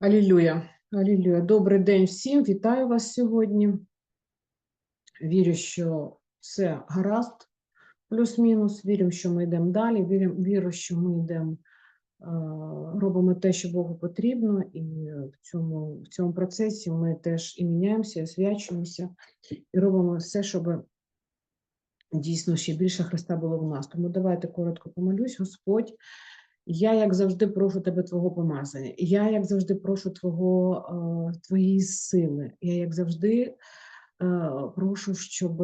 Алілюя, алілюя. Добрий день всім. Вітаю вас сьогодні. Вірю, що все гаразд, плюс-мінус. Вірю, що ми йдемо далі. Вірю, вірю що ми йдемо, е, робимо те, що Богу потрібно, і в цьому, в цьому процесі ми теж і міняємося, і освячуємося, і робимо все, щоб дійсно ще більше Христа було в нас. Тому давайте коротко помолюсь, Господь. Я, як завжди, прошу тебе Твого помазання. Я, як завжди, прошу Твого, е, Твоєї сили. Я, як завжди, е, прошу, щоб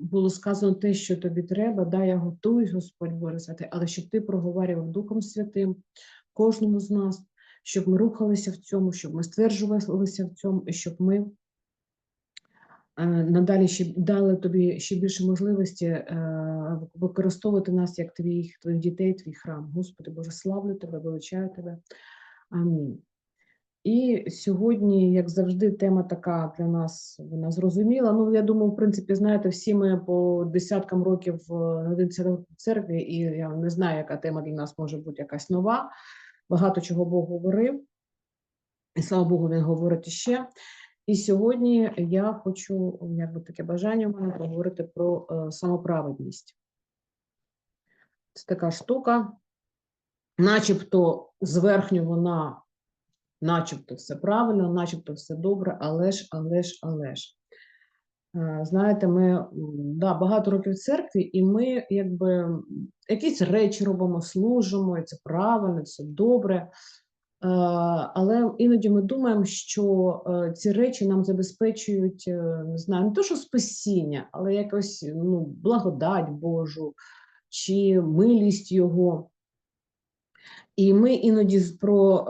було сказано те, що тобі треба. Да, я готуюсь, Господь Борисати, але щоб ти проговорював Духом Святим кожному з нас, щоб ми рухалися в цьому, щоб ми стверджувалися в цьому, і щоб ми надалі ще дали тобі ще більше можливості е, використовувати нас як твоїх, твоїх дітей, твій храм. Господи Боже, славлю тебе, величаю тебе. Амінь. І сьогодні, як завжди, тема така для нас вона зрозуміла. Ну, я думаю, в принципі, знаєте, всі ми по десяткам років е, в церкві, і я не знаю, яка тема для нас може бути якась нова. Багато чого Бог говорив, і слава Богу, він говорить іще. І сьогодні я хочу, якби таке бажання у мене поговорити про е, самоправедність. Це така штука, начебто зверхню вона, начебто все правильно, начебто все добре, але ж, але ж, але ж. Е, Знаєте, ми да, багато років в церкві, і ми якби якісь речі робимо, служимо, і це правильно, це добре. Е, Але іноді ми думаємо, що е, ці речі нам забезпечують, е, не знаю, не то, що спасіння, але якось ну, благодать Божу чи милість Його. І ми іноді про,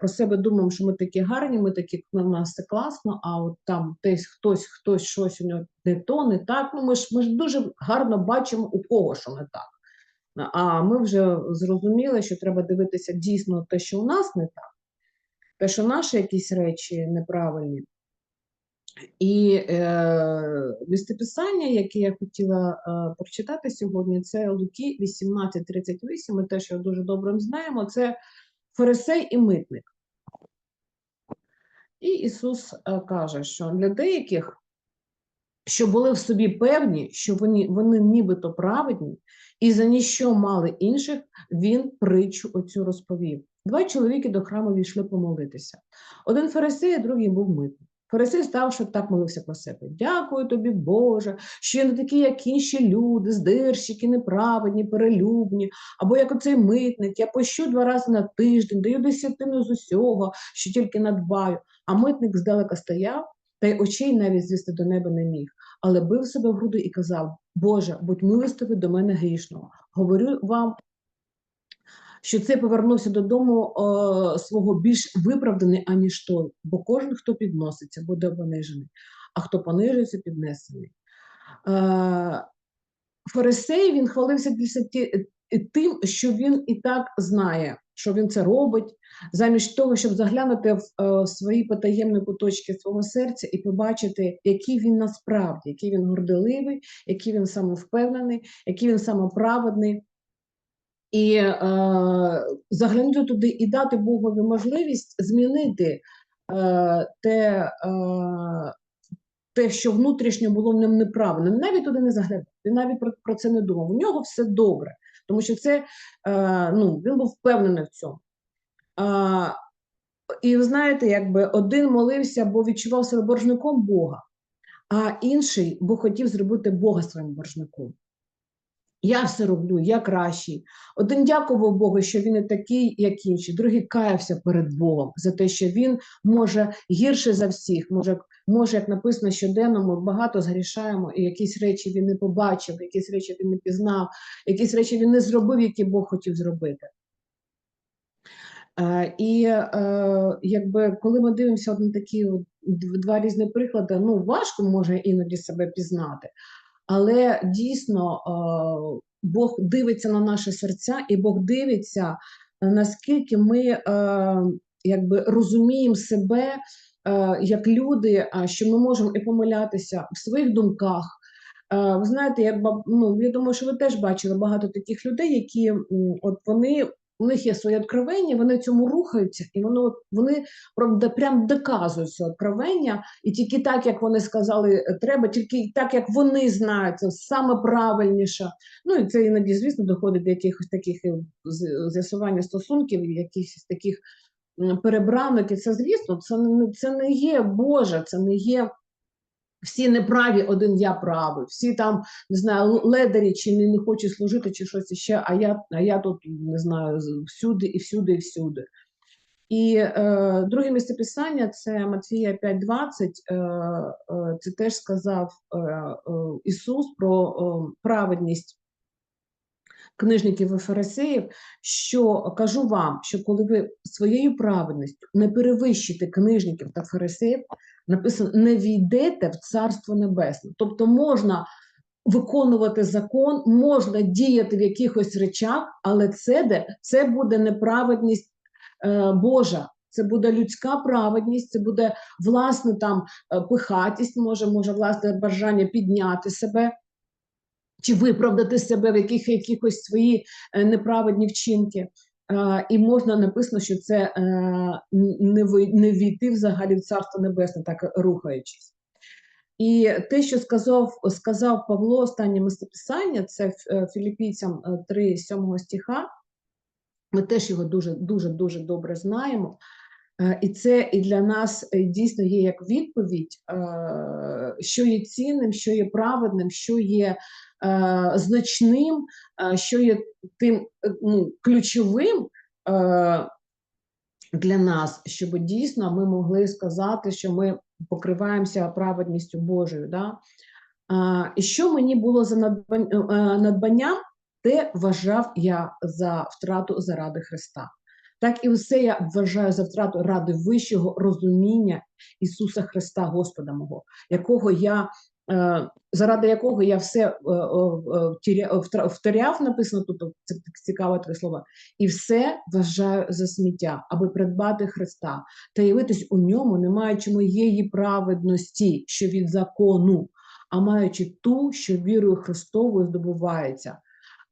про себе думаємо, що ми такі гарні, ми такі, у нас все класно, а от там десь хтось, хтось щось у нього не то, не так. Ну, ми ж, ми ж дуже гарно бачимо, у кого що не так. А ми вже зрозуміли, що треба дивитися дійсно те, що у нас не так, те, що наші якісь речі неправильні. І е, містописання, яке я хотіла е, прочитати сьогодні, це Луки 18.38, ми теж його дуже добре знаємо, це Фарисей і митник. І Ісус е, каже, що для деяких, що були в собі певні, що вони, вони нібито праведні, і за ніщо мали інших, він притчу оцю розповів. Два чоловіки до храму війшли помолитися. Один фарисей, а другий був митник. Фарисей став, що так молився про себе. Дякую тобі, Боже, що я не такі, як інші люди, здирщики, неправедні, перелюбні, або як оцей митник, я пощу два рази на тиждень, даю десятину з усього, що тільки надбаю. А митник здалека стояв, та й очей навіть звісти до неба не міг, але бив себе в груди і казав: Боже, будь милостивий до мене грішного. Говорю вам, що це повернувся додому е, свого більш виправданий, аніж той, бо кожен, хто підноситься, буде понижений, а хто понижується, піднесений. Е, Фарисей він хвалився е, тим, що він і так знає, що він це робить, замість того, щоб заглянути в е, свої потаємні куточки свого серця і побачити, який він насправді, який він горделивий, який він самовпевнений, який він самоправедний. І е, заглянути туди і дати Богові можливість змінити е, те, е, те, що внутрішньо було в ньому неправильно. Навіть туди не заглядав, він навіть про, про це не думав. У нього все добре, тому що це е, ну, він був впевнений в цьому. Е, і ви знаєте, якби один молився, бо відчував себе боржником Бога, а інший, бо хотів зробити Бога своїм боржником. Я все роблю, я кращий. Один дякував Богу, що він не такий, як інші. Другий каявся перед Богом за те, що він може гірше за всіх. Може, може, як написано щоденно, ми багато згрішаємо, і якісь речі він не побачив, якісь речі він не пізнав, якісь речі він не зробив, які Бог хотів зробити. Е, і е, якби коли ми дивимося на такі два різні приклади, ну важко може іноді себе пізнати, але дійсно е, Бог дивиться на наші серця, і Бог дивиться, е, наскільки ми е, якби розуміємо себе як люди, що ми можемо і помилятися в своїх думках. Ви знаєте, я, ну, я думаю, що ви теж бачили багато таких людей, які от вони у них є своє откровення, вони цьому рухаються, і воно вони правда прям доказують це откровення, і тільки так, як вони сказали, е, треба, тільки так, як вони знають, це саме правильніше. Ну і це іноді, звісно, доходить до якихось таких е, з'ясування стосунків, якихось таких перебранок. І це, звісно, це не це не є Боже, це не є. Всі неправі, один я правий, всі там не знаю, ледарі чи не, не хочуть служити, чи щось ще, а я, а я тут не знаю всюди і всюди, і всюди. І е, друге місцеписання це Матвія 5.20. Е, е, це теж сказав е, е, Ісус про е, праведність книжників і фарисеїв, що кажу вам, що коли ви своєю праведністю не перевищите книжників та фарисеїв, написано, не війдете в Царство Небесне. Тобто можна виконувати закон, можна діяти в якихось речах, але це, де, це буде неправедність е, Божа. Це буде людська праведність, це буде власне там е, пихатість, може, може власне бажання підняти себе чи виправдати себе в яких, якихось свої е, неправедні вчинки. Е, і можна написано, що це е, не, не війти взагалі в Царство Небесне, так рухаючись. І те, що сказав, сказав Павло останнє мистописання, це Філіппійцям 3, 7 стиха. Ми теж його дуже дуже дуже добре знаємо. І це і для нас дійсно є як відповідь, що є цінним, що є праведним, що є значним, е, що є тим е, ну, ключовим е, для нас, щоб дійсно ми могли сказати, що ми покриваємося праведністю Божою. Да? І що мені було за е, надбанням, те вважав я за втрату заради Христа. Так і все я вважаю за втрату ради вищого розуміння Ісуса Христа, Господа мого, якого я, е, заради якого я все е, е, е, вторяв, написано тут, це цікаве три слова, і все вважаю за сміття, аби придбати Христа та явитись у ньому, не маючи моєї праведності, що від закону, а маючи ту, що вірою Христовою здобувається,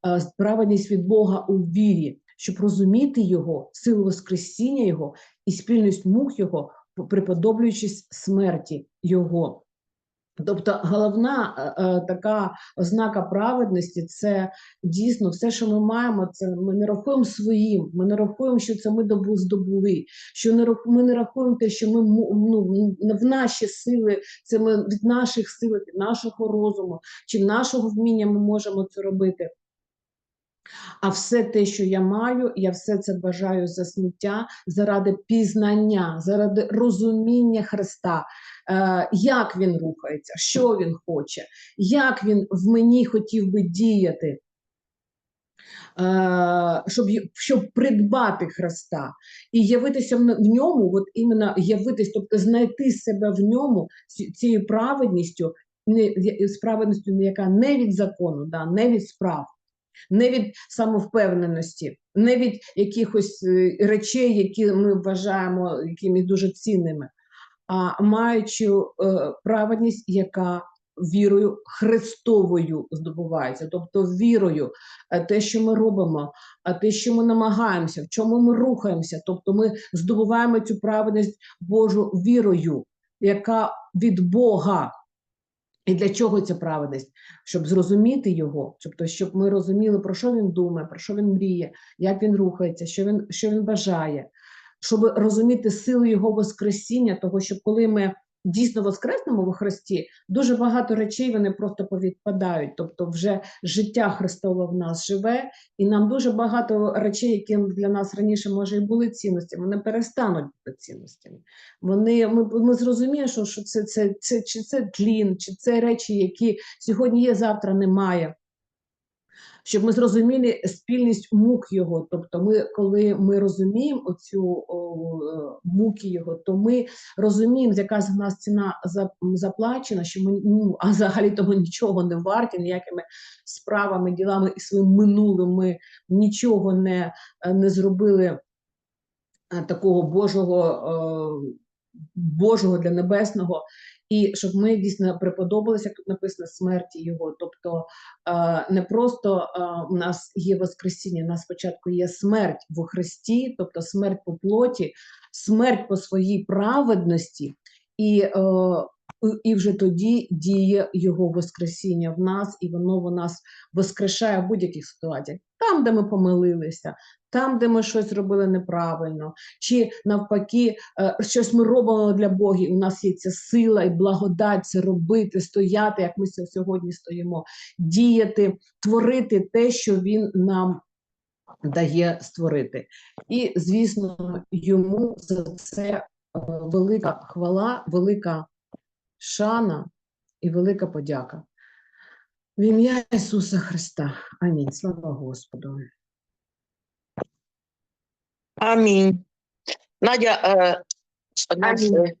е, праведність від Бога у вірі, щоб розуміти Його, силу Воскресіння Його і спільність мук Його, приподоблюючись смерті Його. Тобто головна е, е, така ознака праведності це дійсно все, що ми маємо, це ми не рахуємо своїм, ми не рахуємо, що це ми добу здобули, що не ми не рахуємо те, що ми ну, в наші сили, це ми від наших сил, від нашого розуму чи нашого вміння ми можемо це робити. А все те, що я маю, я все це бажаю за сміття заради пізнання, заради розуміння Христа, е, як він рухається, що він хоче, як він в мені хотів би діяти. е, Щоб, щоб придбати Христа і явитися в ньому, от іменно явитись, тобто знайти себе в ньому цією праведністю, з праведністю, яка не від закону, да, не від справ, не від самовпевненості, не від якихось е, речей, які ми вважаємо якимись дуже цінними, а маючи е, праведність, яка вірою Христовою здобувається, тобто вірою, е, те, що ми робимо, а те, що ми намагаємося, в чому ми рухаємося, тобто ми здобуваємо цю праведність Божу вірою, яка від Бога. І для чого ця праведність? Щоб зрозуміти його, тобто, щоб ми розуміли, про що він думає, про що він мріє, як він рухається, що він, що він бажає, щоб розуміти силу його Воскресіння, того, що коли ми дійсно воскреснемо во Христі, дуже багато речей вони просто повідпадають. Тобто, вже життя Христове в нас живе, і нам дуже багато речей, які для нас раніше може і були цінностями, вони перестануть бути цінностями. Вони ми, ми зрозуміємо, що, що це, це, це чи це тлін, чи це речі, які сьогодні є, завтра немає. Щоб ми зрозуміли спільність мук його. Тобто, ми, коли ми розуміємо оцю е, муки його, то ми розуміємо, яка з нас ціна заплачена, що ми ну, а взагалі тому нічого не варті, ніякими справами, ділами і своїм минулим ми нічого не, е, не зробили е, такого Божого, Божого для небесного. І щоб ми дійсно приподобалися, як тут написано, смерті Його. Тобто е, не просто в у нас є Воскресіння, у нас спочатку є смерть во Христі, тобто смерть по плоті, смерть по своїй праведності, і, е, і вже тоді діє Його Воскресіння в нас, і воно в нас воскрешає в будь-яких ситуаціях. Там, де ми помилилися, там, де ми щось робили неправильно, чи навпаки, е, щось ми робимо для Бога, і у нас є ця сила і благодать це робити, стояти, як ми сьогодні стоїмо, діяти, творити те, що Він нам дає створити. І, звісно, йому за це е, велика хвала, велика шана і велика подяка. В ім'я Ісуса Христа. Амінь. Слава Господу. Амінь. Надя, е, Амінь. е,